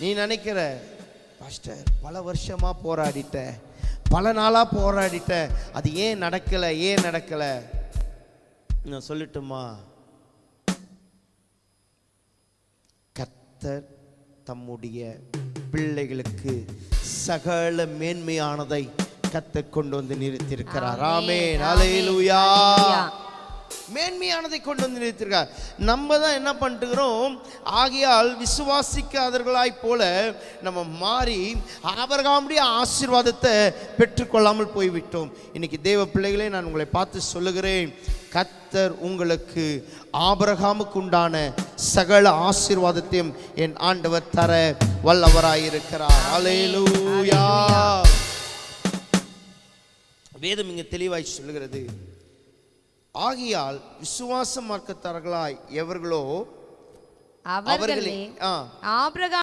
நீ நினைக்கிற பாஸ்டர் பல வருஷமா போராடிட்ட பல நாளா போராடிட்ட அது ஏன் நடக்கல ஏன் நடக்கல? நான் சொல்லட்டுமா? கர்த்தர் தம்முடைய பிள்ளைகளுக்கு சகல மேன்மையானதை கர்த்தர் கொண்டு வந்து நிறுத்தியிருக்கிறார். ஆமென் ஹalleluya. மேன்மையானதை கொண்டு வந்து நிறுத்திருக்கார் நம்ம தான் என்ன பண்ணிட்டுக்கிறோம் ஆகையால் விசுவாசிக்காதவர்களாய் போல நம்ம மாறி அவர்களுடைய ஆசீர்வாதத்தை பெற்றுக்கொள்ளாமல் போய்விட்டோம். இன்னைக்கு தேவ பிள்ளைகளே நான் உங்களை பார்த்து சொல்லுகிறேன். கத்தர் உங்களுக்கு ஆபரகாமுக்கு உண்டான சகல ஆசீர்வாதத்தையும் என் ஆண்டவர் தர வல்லவராயிருக்கிறார். அலேலூயா வேதம் இங்கே தெளிவாய் சொல்லுகிறது. ஆகியால் விசுவாச மார்க்கத்தார்களாய் எவர்களோ அவர்களே ஆபிரகாம்